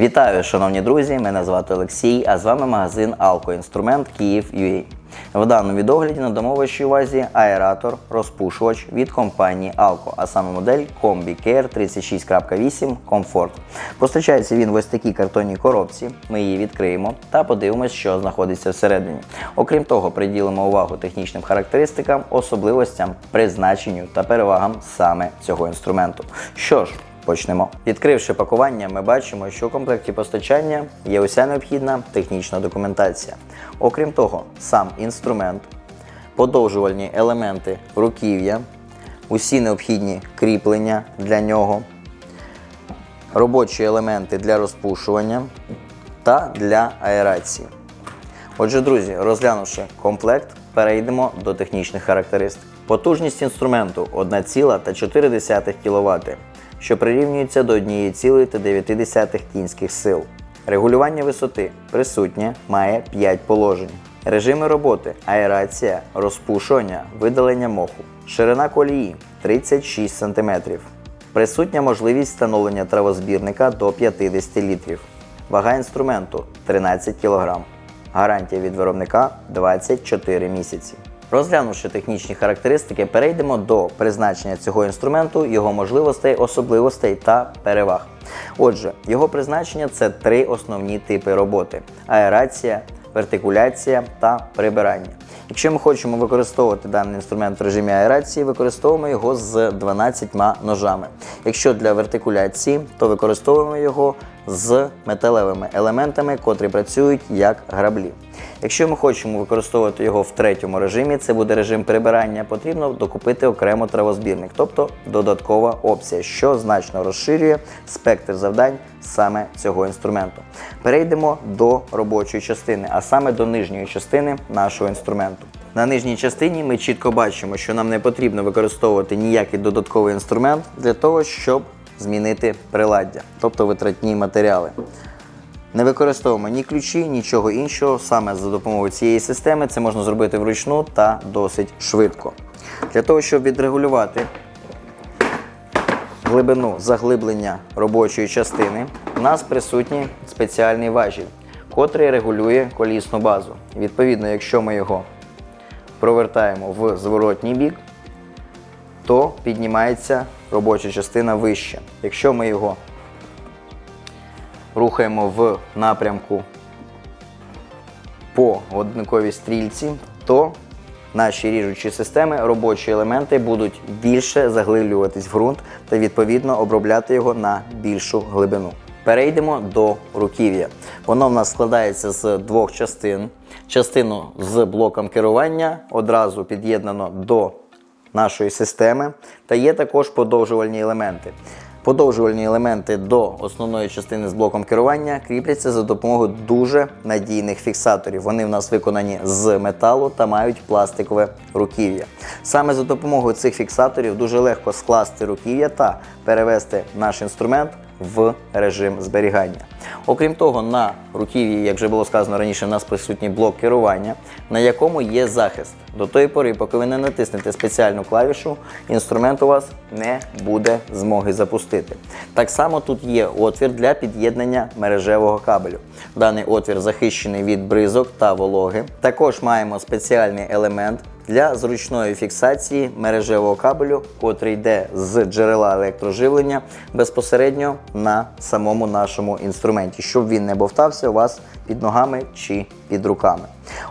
Вітаю, шановні друзі! Мене звати Олексій, а з вами магазин Алкоінструмент Київ.UA. В даному відогляді надамо вашій увазі аератор розпушувач від компанії Alco, а саме модель Combi Care 36.8 Comfort. Постачається він в ось такій картонній коробці. Ми її відкриємо та подивимось, що знаходиться всередині. Окрім того, приділимо увагу технічним характеристикам, особливостям, призначенню та перевагам саме цього інструменту. Що ж, Почнемо. Відкривши пакування, ми бачимо, що у комплекті постачання є уся необхідна технічна документація. Окрім того, сам інструмент, подовжувальні елементи руків'я, усі необхідні кріплення для нього, робочі елементи для розпушування та для аерації. Отже, друзі, розглянувши комплект, перейдемо до технічних характеристик. Потужність інструменту 1,4 кВт, що прирівнюється до 1,9 кінських сил. Регулювання висоти присутнє, має 5 положень. Режими роботи аерація, розпушування, видалення моху. Ширина колії 36 см. Присутня можливість встановлення травозбірника до 50 літрів. Вага інструменту 13 кг. Гарантія від виробника 24 місяці. Розглянувши технічні характеристики, перейдемо до призначення цього інструменту, його можливостей, особливостей та переваг. Отже, його призначення це три основні типи роботи: аерація, вертикуляція та прибирання. Якщо ми хочемо використовувати даний інструмент в режимі аерації, використовуємо його з 12 ножами. Якщо для вертикуляції, то використовуємо його з металевими елементами, котрі працюють як граблі. Якщо ми хочемо використовувати його в третьому режимі, це буде режим прибирання, потрібно докупити окремо травозбірник, тобто додаткова опція, що значно розширює спектр завдань саме цього інструменту. Перейдемо до робочої частини, а саме до нижньої частини нашого інструменту. На нижній частині ми чітко бачимо, що нам не потрібно використовувати ніякий додатковий інструмент для того, щоб змінити приладдя, тобто витратні матеріали. Не використовуємо ні ключі, нічого іншого. Саме за допомогою цієї системи це можна зробити вручну та досить швидко. Для того, щоб відрегулювати глибину заглиблення робочої частини, у нас присутній спеціальний важіль, котрий регулює колісну базу. Відповідно, якщо ми його провертаємо в зворотній бік, то піднімається робоча частина вище. Якщо ми його рухаємо в напрямку по годинниковій стрільці, то наші ріжучі системи, робочі елементи будуть більше заглиблюватись в ґрунт та відповідно обробляти його на більшу глибину. Перейдемо до руків'я. Воно в нас складається з двох частин. Частину з блоком керування одразу під'єднано до нашої системи, та є також подовжувальні елементи. Подовжувальні елементи до основної частини з блоком керування кріпляться за допомогою дуже надійних фіксаторів. Вони в нас виконані з металу та мають пластикове руків'я. Саме за допомогою цих фіксаторів дуже легко скласти руків'я та перевести наш інструмент в режим зберігання. Окрім того, на руків'ї, як вже було сказано раніше, у нас присутній блок керування, на якому є захист. До тої пори, поки ви не натиснете спеціальну клавішу, інструмент у вас не буде змоги запустити. Так само тут є отвір для під'єднання мережевого кабелю. Даний отвір захищений від бризок та вологи. Також маємо спеціальний елемент для зручної фіксації мережевого кабелю, котрий йде з джерела електроживлення безпосередньо на самому нашому інструменті, щоб він не бовтався у вас під ногами чи під руками.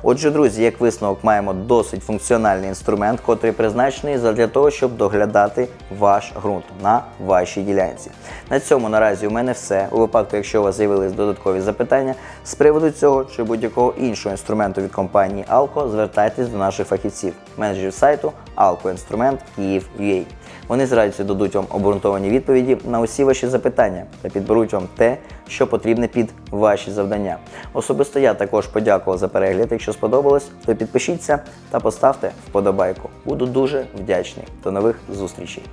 Отже, друзі, як висновок, маємо досить функціональний інструмент, котрий призначений для того, щоб доглядати ваш ґрунт на вашій ділянці. На цьому наразі у мене все. У випадку, якщо у вас з'явились додаткові запитання з приводу цього чи будь-якого іншого інструменту від компанії Alco, звертайтесь до наших фахівців, менеджерів сайту Alco Інструмент Київ.UA. Вони з радістю дадуть вам обґрунтовані відповіді на усі ваші запитання та підберуть вам те, що потрібне під ваші завдання. Особисто я також подякував за перегляд. Якщо сподобалось, то підпишіться та поставте вподобайку. Буду дуже вдячний. До нових зустрічей!